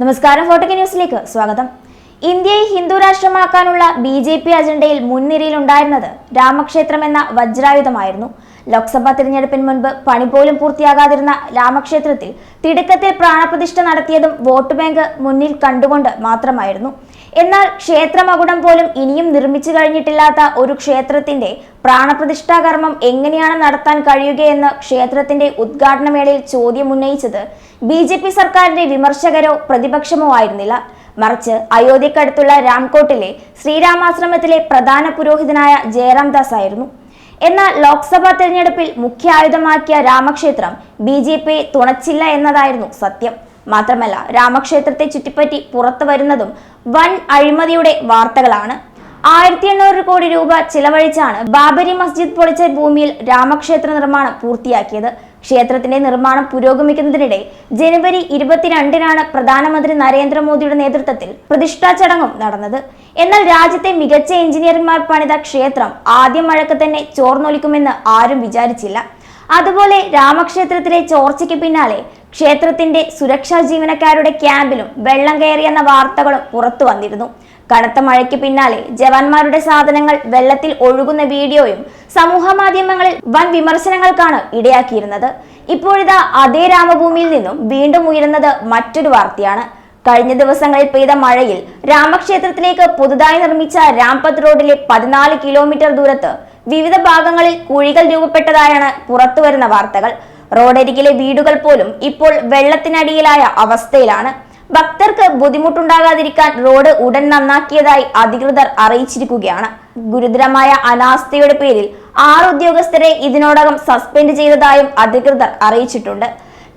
നമസ്കാരം ഫോട്ടോ ന്യൂസിലേക്ക് സ്വാഗതം. ഇന്ത്യയെ ഹിന്ദു രാഷ്ട്രമാക്കാനുള്ള ബി ജെ പി അജണ്ടയിൽ മുൻനിരയിലുണ്ടായിരുന്നത് രാമക്ഷേത്രം എന്ന വജ്രായുധമായിരുന്നു. ലോക്സഭാ തിരഞ്ഞെടുപ്പിന് മുൻപ് പണി പോലും പൂർത്തിയാകാതിരുന്ന രാമക്ഷേത്രത്തിൽ തിടുക്കത്തിൽ പ്രാണപ്രതിഷ്ഠ നടത്തിയതും വോട്ട് ബാങ്ക് മുന്നിൽ കണ്ടുകൊണ്ട് മാത്രമായിരുന്നു. എന്നാൽ ക്ഷേത്രമകുടം പോലും ഇനിയും നിർമ്മിച്ചു കഴിഞ്ഞിട്ടില്ലാത്ത ഒരു ക്ഷേത്രത്തിന്റെ പ്രാണപ്രതിഷ്ഠാ കർമ്മം എങ്ങനെയാണ് നടത്താൻ കഴിയുകയെന്ന് ക്ഷേത്രത്തിന്റെ ഉദ്ഘാടനവേളയിൽ ചോദ്യം ഉന്നയിച്ചത് ബി ജെ പി സർക്കാരിന്റെ വിമർശകരോ പ്രതിപക്ഷമോ ആയിരുന്നില്ല. മറിച്ച് അയോധ്യക്കടുത്തുള്ള രാംകോട്ടിലെ ശ്രീരാമാശ്രമത്തിലെ പ്രധാന പുരോഹിതനായ ജയറാം ദാസ് ആയിരുന്നു. എന്നാൽ ലോക്സഭാ തെരഞ്ഞെടുപ്പിൽ മുഖ്യ ആയുധമാക്കിയ രാമക്ഷേത്രം ബി ജെ പി തുണച്ചില്ല എന്നതായിരുന്നു സത്യം. മാത്രമല്ല രാമക്ഷേത്രത്തെ ചുറ്റിപ്പറ്റി പുറത്തു വരുന്നതും വൻ അഴിമതിയുടെ വാർത്തകളാണ്. ആയിരത്തി എണ്ണൂറ് കോടി രൂപ ചിലവഴിച്ചാണ് ബാബരി മസ്ജിദ് പൊളിച്ച ഭൂമിയിൽ രാമക്ഷേത്ര നിർമ്മാണം പൂർത്തിയാക്കിയത്. ക്ഷേത്രത്തിന്റെ നിർമ്മാണം പുരോഗമിക്കുന്നതിനിടെ ജനുവരി ഇരുപത്തിരണ്ടിനാണ് പ്രധാനമന്ത്രി നരേന്ദ്രമോദിയുടെ നേതൃത്വത്തിൽ പ്രതിഷ്ഠാ ചടങ്ങും നടന്നത്. എന്നാൽ രാജ്യത്തെ മികച്ച എഞ്ചിനീയർമാർ പണിത ക്ഷേത്രം ആദ്യ മഴക്ക് തന്നെ ചോർന്നൊലിക്കുമെന്ന് ആരും വിചാരിച്ചില്ല. അതുപോലെ രാമക്ഷേത്രത്തിലെ ചോർച്ചയ്ക്ക് പിന്നാലെ ക്ഷേത്രത്തിന്റെ സുരക്ഷാ ജീവനക്കാരുടെ ക്യാമ്പിലും വെള്ളം കയറിയെന്ന വാർത്തകളും പുറത്തു വന്നിരുന്നു. കനത്ത മഴയ്ക്ക് പിന്നാലെ ജവാന്മാരുടെ സാധനങ്ങൾ വെള്ളത്തിൽ ഒഴുകുന്ന വീഡിയോയും സമൂഹ മാധ്യമങ്ങളിൽ വൻ വിമർശനങ്ങൾക്കാണ് ഇടയാക്കിയിരുന്നത്. ഇപ്പോഴിതാ അതേ രാമഭൂമിയിൽ നിന്നും വീണ്ടും ഉയരുന്നത് മറ്റൊരു വാർത്തയാണ്. കഴിഞ്ഞ ദിവസങ്ങളിൽ പെയ്ത മഴയിൽ രാമക്ഷേത്രത്തിലേക്ക് പുതുതായി നിർമ്മിച്ച രാംപത് റോഡിലെ പതിനാല് കിലോമീറ്റർ ദൂരത്ത് വിവിധ ഭാഗങ്ങളിൽ കുഴികൾ രൂപപ്പെട്ടതായാണ് പുറത്തുവരുന്ന വാർത്തകൾ. റോഡരികിലെ വീടുകൾ പോലും ഇപ്പോൾ വെള്ളത്തിനടിയിലായ അവസ്ഥയിലാണ്. ഭക്തർക്ക് ബുദ്ധിമുട്ടുണ്ടാകാതിരിക്കാൻ റോഡ് ഉടൻ നന്നാക്കിയതായി അധികൃതർ അറിയിച്ചിരിക്കുകയാണ്. ഗുരുതരമായ അനാസ്ഥയുടെ പേരിൽ ആറ് ഉദ്യോഗസ്ഥരെ ഇതിനോടകം സസ്പെൻഡ് ചെയ്തതായും അധികൃതർ അറിയിച്ചിട്ടുണ്ട്.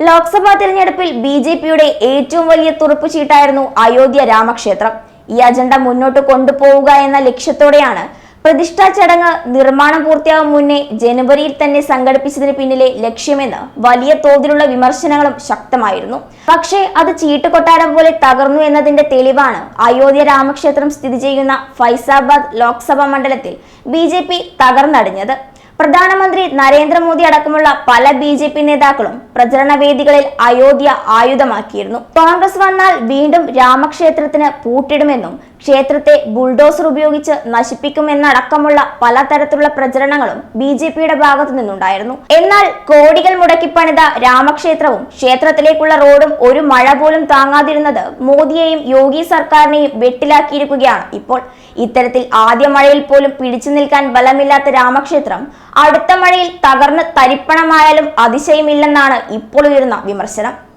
ലോക്സഭാ തിരഞ്ഞെടുപ്പിൽ ബി ജെ പിയുടെ ഏറ്റവും വലിയ തുറപ്പുചീട്ടായിരുന്നു അയോധ്യ രാമക്ഷേത്രം. ഈ അജണ്ട മുന്നോട്ട് കൊണ്ടുപോവുക എന്ന ലക്ഷ്യത്തോടെയാണ് പ്രതിഷ്ഠാ ചടങ്ങ് നിർമ്മാണം പൂർത്തിയാകും മുന്നേ ജനുവരിയിൽ തന്നെ സംഘടിപ്പിച്ചതിന് പിന്നിലെ ലക്ഷ്യമെന്ന് വലിയ തോതിലുള്ള വിമർശനങ്ങളും ശക്തമായിരുന്നു. പക്ഷേ അത് ചീട്ടുകൊട്ടാരം പോലെ തകർന്നു എന്നതിന്റെ തെളിവാണ് അയോധ്യ രാമക്ഷേത്രം സ്ഥിതി ചെയ്യുന്ന ഫൈസാബാദ് ലോക്സഭാ മണ്ഡലത്തിൽ ബി ജെ പി തകർന്നടിഞ്ഞത്. പ്രധാനമന്ത്രി നരേന്ദ്രമോദി അടക്കമുള്ള പല ബി ജെ പി നേതാക്കളും പ്രചരണ വേദികളിൽ അയോധ്യ ആയുധമാക്കിയിരുന്നു. കോൺഗ്രസ് വന്നാൽ വീണ്ടും രാമക്ഷേത്രത്തിന് പൂട്ടിടുമെന്നും ക്ഷേത്രത്തെ ബുൾഡോസർ ഉപയോഗിച്ച് നശിപ്പിക്കുമെന്നടക്കമുള്ള പലതരത്തിലുള്ള പ്രചരണങ്ങളും ബി ജെ പിയുടെ ഭാഗത്തു നിന്നുണ്ടായിരുന്നു. എന്നാൽ കോടികൾ മുടക്കി പണിത രാമക്ഷേത്രവും ക്ഷേത്രത്തിലേക്കുള്ള റോഡും ഒരു മഴ പോലും താങ്ങാതിരുന്നത് മോദിയെയും യോഗി സർക്കാരിനെയും വെട്ടിലാക്കിയിരിക്കുകയാണ് ഇപ്പോൾ. ഇത്തരത്തിൽ ആദ്യ മഴയിൽ പോലും പിടിച്ചു നിൽക്കാൻ ബലമില്ലാത്ത രാമക്ഷേത്രം അടുത്ത മഴയിൽ തകർന്ന് തരിപ്പണമായാലും അതിശയമില്ലെന്നാണ് ഇപ്പോൾ ഉയരുന്ന വിമർശനം.